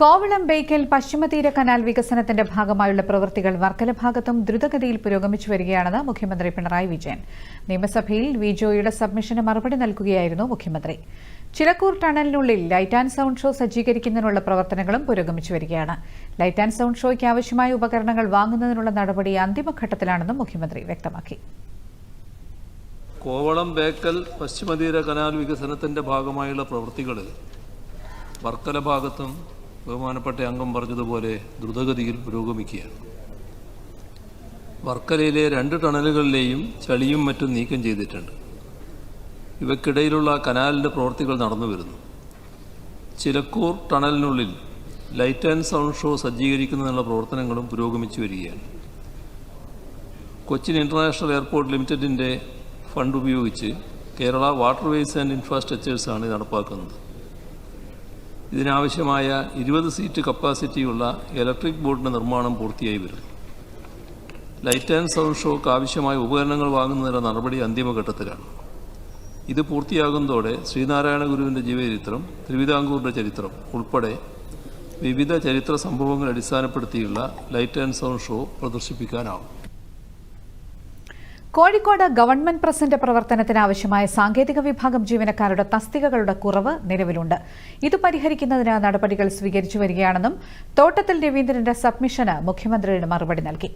Kovalam Bekal പശ്ചിമതീര canal വികസനത്തിന്റെ ഭാഗമായുള്ള പ്രവൃത്തികൾ വർക്കല ഭാഗത്തും ദ്രുതഗതിയിൽ പുരോഗമിച്ചു വരികയാണെന്ന് മുഖ്യമന്ത്രി പിണറായി വിജയൻ. നിയമസഭയിൽ വിജോയുടെ സബ്മിഷന് മറുപടി നൽകുകയായിരുന്നു മുഖ്യമന്ത്രി. ചിലക്കൂർ ടണലിനുള്ളിൽ ലൈറ്റ് ആൻഡ് സൗണ്ട് ഷോ സജ്ജീകരിക്കുന്നതിനുള്ള പ്രവർത്തനങ്ങളും പുരോഗമിച്ചു വരികയാണ്. ലൈറ്റ് ആൻഡ് സൗണ്ട് ഷോയ്ക്ക് ആവശ്യമായ ഉപകരണങ്ങൾ വാങ്ങുന്നതിനുള്ള നടപടി അന്തിമഘട്ടത്തിലാണെന്നും മുഖ്യമന്ത്രി വ്യക്തമാക്കി. കോവളം ബേക്കൽ പശ്ചിമതീര കനാൽ വികസനത്തിന്റെ ഭാഗമായുള്ള പ്രവൃത്തികൾ വർക്കല ഭാഗത്തും ബഹുമാനപ്പെട്ട അംഗം പറഞ്ഞതുപോലെ ദ്രുതഗതിയിൽ പുരോഗമിക്കുകയാണ്. വർക്കലയിലെ രണ്ട് ടണലുകളിലെയും ചളിയും മറ്റും നീക്കം ചെയ്തിട്ടുണ്ട്. ഇവയ്ക്കിടയിലുള്ള കനാലിന്റെ പ്രവൃത്തികൾ നടന്നു വരുന്നു. ചിലക്കൂർ ടണലിനുള്ളിൽ ലൈറ്റ് ആൻഡ് സൗണ്ട് ഷോ സജ്ജീകരിക്കുന്നതിനുള്ള പ്രവർത്തനങ്ങളും പുരോഗമിച്ചു വരികയാണ്. കൊച്ചിൻ ഇന്റർനാഷണൽ എയർപോർട്ട് ലിമിറ്റഡിന്റെ ഫണ്ട് ഉപയോഗിച്ച് കേരള വാട്ടർവേസ് ആൻഡ് ഇൻഫ്രാസ്ട്രക്ചേഴ്സാണ് നടപ്പാക്കുന്നത്. ഇതിനാവശ്യമായ ഇരുപത് സീറ്റ് കപ്പാസിറ്റിയുള്ള ഇലക്ട്രിക് ബോട്ടിന്റെ നിർമ്മാണം പൂർത്തിയായി വരും ലൈറ്റ് ആൻഡ് സൗണ്ട് ഷോക്ക് ആവശ്യമായ ഉപകരണങ്ങൾ വാങ്ങുന്നതിന്റെ നടപടി അന്തിമഘട്ടത്തിലാണ്. ഇത് പൂർത്തിയാകുന്നതോടെ ശ്രീനാരായണ ഗുരുവിന്റെ ജീവചരിത്രം തിരുവിതാംകൂറിന്റെ ചരിത്രം ഉൾപ്പെടെ വിവിധ ചരിത്ര സംഭവങ്ങൾ അടിസ്ഥാനപ്പെടുത്തിയുള്ള ലൈറ്റ് ആൻഡ് സൗണ്ട് ഷോ പ്രദർശിപ്പിക്കാനാവും. കോഴിക്കോട് ഗവൺമെന്റ് പ്രസിന്റെ പ്രവർത്തനത്തിന് ആവശ്യമായ സാങ്കേതിക വിഭാഗം ജീവനക്കാരുടെ തസ്തികകളുടെ കുറവ് നിലവിലുണ്ട്. ഇത് പരിഹരിക്കുന്നതിന് നടപടികൾ സ്വീകരിച്ചു വരികയാണെന്നും തോട്ടത്തിൽ രവീന്ദ്രന്റെ സബ്മിഷന് മുഖ്യമന്ത്രിയുടെ മറുപടി നൽകി.